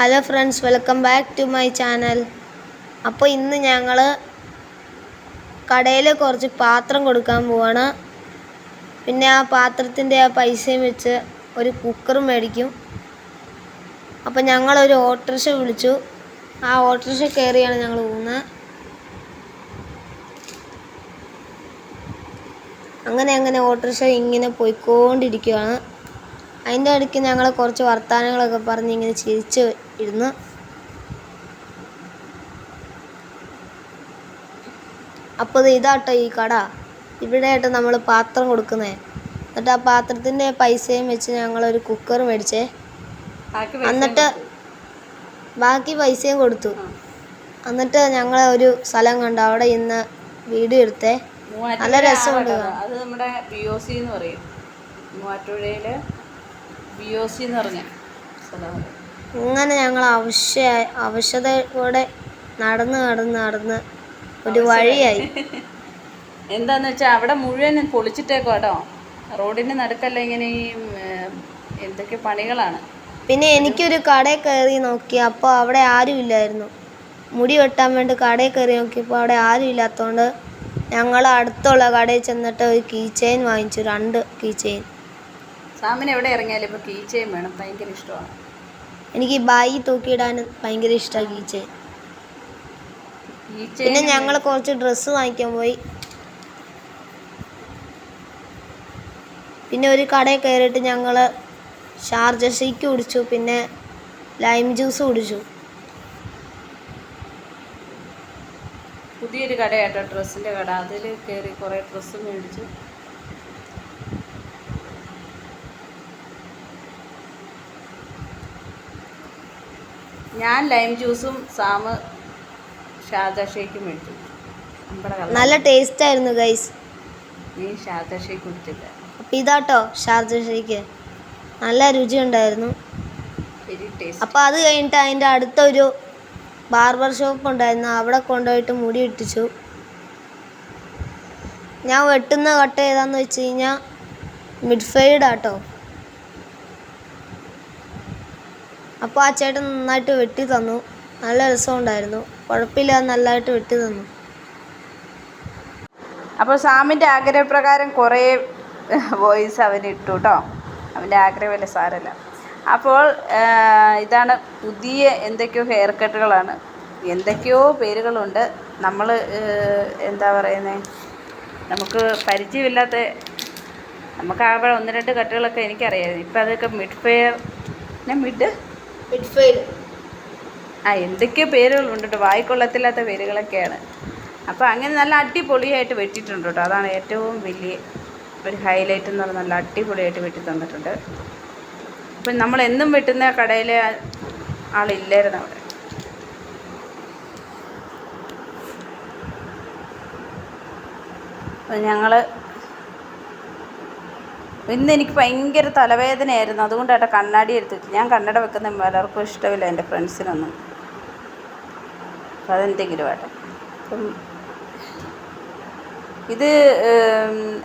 Hello friends welcome back to my channel അപ്പോൾ ഇന്ന് ഞങ്ങൾ കടയിൽ കുറച്ച് പാത്രം കൊടുക്കാൻ പോവാണ്. പിന്നെ ആ പാത്രത്തിന്റെ ആ പൈസയും വെച്ച് ഒരു കുക്കർ മേടിക്കും. അപ്പോൾ ഞങ്ങളൊരു ഓട്ടോറിക്ഷ വിളിച്ചു. ആ ഓട്ടോറിക്ഷ കയറിയാണ് ഞങ്ങൾ പോകുന്നത് അങ്ങനെ അങ്ങനെ ഓട്ടോറിക്ഷ ഇങ്ങനെ പോയിക്കൊണ്ടിരിക്കുകയാണ് അതിന്റെ ഇടയ്ക്ക് ഞങ്ങൾ കുറച്ച് വർത്തമാനങ്ങളൊക്കെ പറഞ്ഞ് ഇങ്ങനെ ചിരിച്ച് ഇരുന്ന് അപ്പോൾ ഇത് ഇതാട്ടോ ഈ കട. ഇവിടെയായിട്ട് നമ്മൾ പാത്രം കൊടുക്കുന്നേ. എന്നിട്ട് ആ പാത്രത്തിന്റെ പൈസയും വെച്ച് ഞങ്ങളൊരു കുക്കർ മേടിച്ചേ. എന്നിട്ട് ബാക്കി പൈസയും കൊടുത്തു. എന്നിട്ട് ഞങ്ങൾ ഒരു സ്ഥലം കണ്ടു. അവിടെ ഇന്ന് വീട് എടുത്തേ. നല്ല രസമുണ്ട് അത് നമ്മുടെ ബി ഒ സി എന്ന് പറയും. മൂവാറ്റുപുഴയിൽ ബി ഒ സി എന്ന് പറഞ്ഞ സ്ഥലമാണ് അങ്ങനെ ഞങ്ങൾ അവശ്യ അവശതയോടെ നടന്ന് നടന്ന് നടന്ന് ഒരു വഴിയായി. എന്താന്ന് വെച്ചാൽ അവിടെ മുഴുവൻ പൊളിച്ചിട്ടേക്കോ കേട്ടോ. റോഡിന്റെ നടുക്കല്ല ഇങ്ങനെ ഈ എന്തൊക്കെ പണികളാണ്. പിന്നെ എനിക്കൊരു കടയിൽ കയറി നോക്കി അപ്പോൾ അവിടെ ആരും ഇല്ലായിരുന്നു. മുടി വെട്ടാൻ വേണ്ടി കടയിൽ കയറി നോക്കിയപ്പോൾ അവിടെ ആരും ഇല്ലാത്തതുകൊണ്ട് ഞങ്ങൾ അടുത്തുള്ള കടയിൽ ചെന്നിട്ട് ഒരു കീ ചെയിൻ വാങ്ങിച്ചു രണ്ട് കീ ചെയിൻ സാമിന് എവിടെ ഇറങ്ങിയാലും ഇപ്പോൾ കീച്ചയും വേണം. ഭയങ്കര ഇഷ്ടമാണ്. എനിക്ക് ബായി തൂക്കിയിടാൻ ഭയങ്കര ഇഷ്ടമാണ് കീച്ച പിന്നെ ഞങ്ങൾ കുറച്ച് ഡ്രസ്സ് വാങ്ങിക്കാൻ പോയി. പിന്നെ ഒരു കടയിൽ കയറിയിട്ട് ഞങ്ങൾ ഷാർജ ഷെയ്ക്ക് കുടിച്ചു. പിന്നെ ലൈം ജ്യൂസ് കുടിച്ചു. പുതിയൊരു കടയാട്ടോ ഡ്രസ്സിന്റെ കട. അതിൽ കയറി കുറേ ഡ്രസ്സ് മേടിച്ചു. ഞാൻ ലൈം ജ്യൂസും സാമ് ഷാർജ ഷേക്കും നല്ല ടേസ്റ്റ് ആയിരുന്നു ഗൈസ് നീ ഷാർജ ഷേക്ക് കുടിച്ചില്ല. അപ്പം ഇതാട്ടോ ഷാർജ ഷേക്ക്. നല്ല രുചി ഉണ്ടായിരുന്നു. അപ്പോൾ അത് കഴിഞ്ഞിട്ട് അതിന്റെ അടുത്തൊരു ബാർബർ ഷോപ്പ് ഉണ്ടായിരുന്നു. അവിടെ കൊണ്ടുപോയിട്ട് മുടി ഇട്ടിച്ചു. ഞാൻ വെട്ടുന്ന കട്ട് ഏതാന്ന് വെച്ച് കഴിഞ്ഞാൽ മിഡ് ആട്ടോ. അപ്പോൾ ആ ചേട്ടൻ നന്നായിട്ട് വെട്ടി തന്നു. നല്ല രസമുണ്ടായിരുന്നു. കുഴപ്പമില്ല നല്ലതായിട്ട് വെട്ടി തന്നു. അപ്പോൾ സാമിന്റെ ആഗ്രഹപ്രകാരം കുറേ വോയിസ് അവൻ ഇട്ടു കേട്ടോ അവന്റെ ആഗ്രഹമല്ല സാരല്ല അപ്പോൾ ഇതാണ് പുതിയ എന്തൊക്കെയോ ഹെയർ കട്ടുകളാണ് എന്തൊക്കെയോ പേരുകളുണ്ട്. നമ്മൾ എന്താ പറയുന്നത് നമുക്ക് പരിചയമില്ലാത്ത നമുക്ക് ആകെ ഒന്ന് രണ്ട് കട്ടുകളൊക്കെ എനിക്കറിയാം. ഇപ്പം അതൊക്കെ മിഡ് ഫെയർ മിഡ് ആ എന്തൊക്കെ പേരുകളുണ്ട് കേട്ടോ വായിക്കൊള്ളത്തില്ലാത്ത പേരുകളൊക്കെയാണ്. അപ്പോൾ അങ്ങനെ നല്ല അടിപൊളിയായിട്ട് വെട്ടിയിട്ടുണ്ട് കേട്ടോ അതാണ് ഏറ്റവും വലിയ ഒരു ഹൈലൈറ്റ് എന്ന് പറഞ്ഞാൽ നല്ല അടിപൊളിയായിട്ട് വെട്ടി തന്നിട്ടുണ്ട്. അപ്പം നമ്മൾ എന്നും വെട്ടുന്ന കടയിലെ ആളില്ലായിരുന്നു അവിടെ. ഞങ്ങൾ ഇന്ന് എനിക്ക് ഭയങ്കര തലവേദനയായിരുന്നു. അതുകൊണ്ടാട്ടോ കണ്ണാടി എടുത്തിട്ട് ഞാൻ കണ്ണട വെക്കുന്ന പലർക്കും ഇഷ്ടമില്ല എന്റെ ഫ്രണ്ട്സിനൊന്നും. അതെന്തെങ്കിലും ആട്ടെ. അപ്പം ഇത്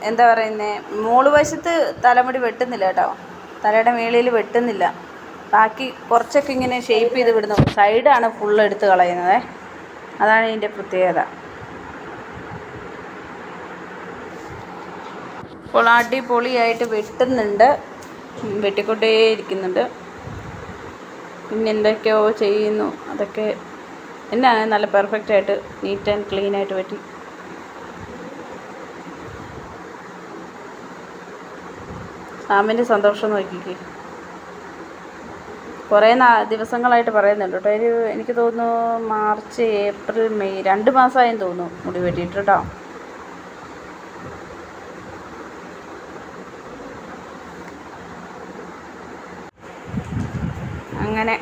എന്താ പറയുന്നത് മോൾ വശത്ത് തലമുടി വെട്ടുന്നില്ല കേട്ടോ. തലയുടെ മേളിൽ വെട്ടുന്നില്ല. ബാക്കി കുറച്ചൊക്കെ ഇങ്ങനെ ഷേപ്പ് ചെയ്ത് വിടുന്നു സൈഡാണ് ഫുള്ള് എടുത്ത് കളയുന്നത്. അതാണ് ഇതിന്റെ പ്രത്യേകത. അപ്പോൾ അടിപൊളിയായിട്ട് വെട്ടുന്നുണ്ട്. വെട്ടിക്കൊണ്ടേ ഇരിക്കുന്നുണ്ട് പിന്നെ എന്തൊക്കെയോ ചെയ്യുന്നു. അതൊക്കെ എന്നാ നല്ല പെർഫെക്റ്റ് ആയിട്ട് നീറ്റ് ആൻഡ് ക്ലീൻ ആയിട്ട് പറ്റി. സാമിന്റെ സന്തോഷം നോക്കിക്കേ. കുറേ നാ ദിവസങ്ങളായിട്ട് പറയുന്നുണ്ട് കേട്ടോ. ഒരു എനിക്ക് തോന്നുന്നു മാർച്ച് ഏപ്രിൽ മെയ് രണ്ട് മാസമായെന്ന് തോന്നുന്നു മുടി വെട്ടിയിട്ട് കേട്ടോ. അങ്ങനെ.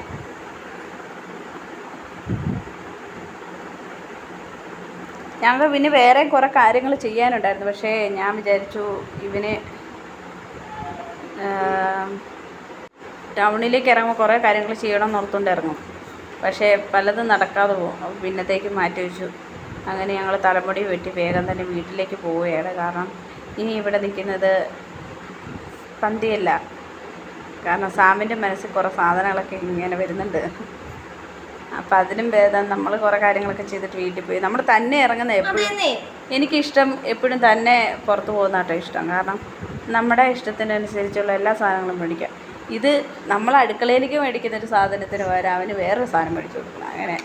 ഞങ്ങൾക്ക് പിന്നെ വേറെ കുറേ കാര്യങ്ങൾ ചെയ്യാനുണ്ടായിരുന്നു. പക്ഷേ ഞാൻ വിചാരിച്ചു ഇവന് ടൗണിലേക്ക് ഇറങ്ങുമ്പോൾ കുറേ കാര്യങ്ങൾ ചെയ്യണം ഓർത്തുകൊണ്ട് ഇറങ്ങും പക്ഷേ പലതും നടക്കാതെ പോകും പിന്നത്തേക്ക് മാറ്റി വെച്ചു. അങ്ങനെ ഞങ്ങൾ തലമുടി വെട്ടി വേഗം തന്നെ വീട്ടിലേക്ക് പോവുകയാണ്. കാരണം ഇനി ഇവിടെ നിൽക്കുന്നത് പന്തിയല്ല. കാരണം സാമിന്റെ മനസ്സിൽ കുറേ സാധനങ്ങളൊക്കെ ഇങ്ങനെ വരുന്നുണ്ട്. അപ്പം അതിനും ഭേദം നമ്മൾ കുറേ കാര്യങ്ങളൊക്കെ ചെയ്തിട്ട് വീട്ടിൽ പോയി. നമ്മൾ തന്നെ ഇറങ്ങുന്ന എപ്പോഴും എനിക്കിഷ്ടം എപ്പോഴും തന്നെ പുറത്ത് പോകുന്നതാട്ടോ ഇഷ്ടം. കാരണം നമ്മുടെ ഇഷ്ടത്തിനനുസരിച്ചുള്ള എല്ലാ സാധനങ്ങളും മേടിക്കാം. ഇത് നമ്മൾ അടുക്കളയിലേക്ക് മേടിക്കുന്ന ഒരു സാധനത്തിന് പകരം അവന് വേറൊരു സാധനം മേടിച്ചു കൊടുക്കണം. അങ്ങനെ.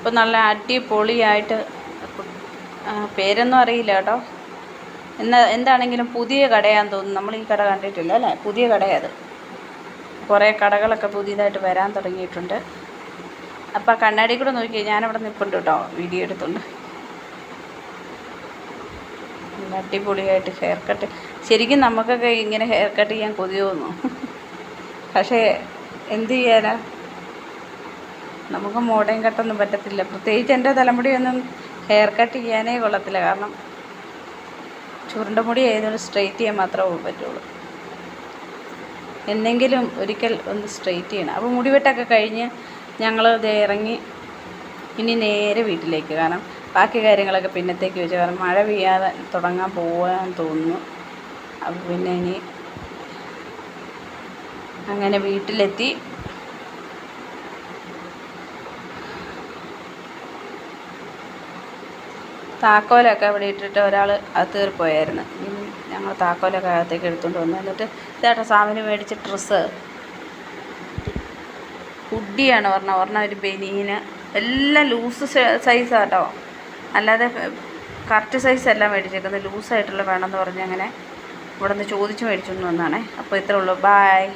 ഇപ്പം നല്ല അടിപൊളിയായിട്ട് പേരൊന്നും അറിയില്ല കേട്ടോ. എന്നാ എന്താണെങ്കിലും പുതിയ കടയാന്ന് തോന്നുന്നു. നമ്മൾ ഈ കട കണ്ടിട്ടില്ല അല്ലേ? പുതിയ കടയത് കുറേ കടകളൊക്കെ പുതിയതായിട്ട് വരാൻ തുടങ്ങിയിട്ടുണ്ട്. അപ്പം കണ്ണാടി കൂടെ നോക്കി ഞാനവിടെ നിൽപ്പുണ്ട് കേട്ടോ വീഡിയോ എടുത്തുണ്ട്. അടിപൊളിയായിട്ട് ഹെയർ കട്ട് ശരിക്കും നമുക്കൊക്കെ ഇങ്ങനെ ഹെയർ കട്ട് ചെയ്യാൻ കൊതി തോന്നും പക്ഷേ എന്ത് ചെയ്യാനാ? നമുക്ക് മോഡേൺ കട്ടൊന്നും പറ്റത്തില്ല. പ്രത്യേകിച്ച് എന്റെ തലമുടിയൊന്നും ഹെയർ കട്ട് ചെയ്യാനേ കൊള്ളത്തില്ല. കാരണം ചുരുണ്ട മുടി ആയതുകൊണ്ട് സ്ട്രെയിറ്റ് ചെയ്യാൻ മാത്രമേ പറ്റുള്ളൂ. എന്നെങ്കിലും ഒരിക്കൽ ഒന്ന് സ്ട്രെയിറ്റ് ചെയ്യണം. അപ്പോൾ മുടിവെട്ടൊക്കെ കഴിഞ്ഞ് ഞങ്ങൾ ഇത് ഇറങ്ങി ഇനി നേരെ വീട്ടിലേക്ക്. കാരണം ബാക്കി കാര്യങ്ങളൊക്കെ പിന്നത്തേക്ക് വെച്ച് കാരണം മഴ പെയ്യാതെ തുടങ്ങാൻ പോകാൻ തോന്നുന്നു. അപ്പോൾ പിന്നെ ഇനി അങ്ങനെ വീട്ടിലെത്തി. താക്കോലൊക്കെ അവിടെ ഇട്ടിട്ട് ഒരാൾ അകത്ത് പോയായിരുന്നു ഞങ്ങൾ താക്കോലൊക്കെ അകത്തേക്ക് എടുത്തുകൊണ്ട് വന്നു. എന്നിട്ട് ഇതേട്ടാ സാമിന് മേടിച്ച ഡ്രസ്സ്. ഹുഡിയാണ് പറഞ്ഞ പറഞ്ഞ ഒരു ബനീന് എല്ലാം ലൂസ് സൈസാണ് കേട്ടോ അല്ലാതെ കറക്റ്റ് സൈസ് അല്ല മേടിച്ചേക്കുന്നത്. ലൂസായിട്ടുള്ള വേണമെന്ന് പറഞ്ഞ് അങ്ങനെ ഇവിടെ നിന്ന് ചോദിച്ച് മേടിച്ചുകൊണ്ട് വന്നാണേ അപ്പോൾ ഇത്രേ ഉള്ളൂ. ബായ്.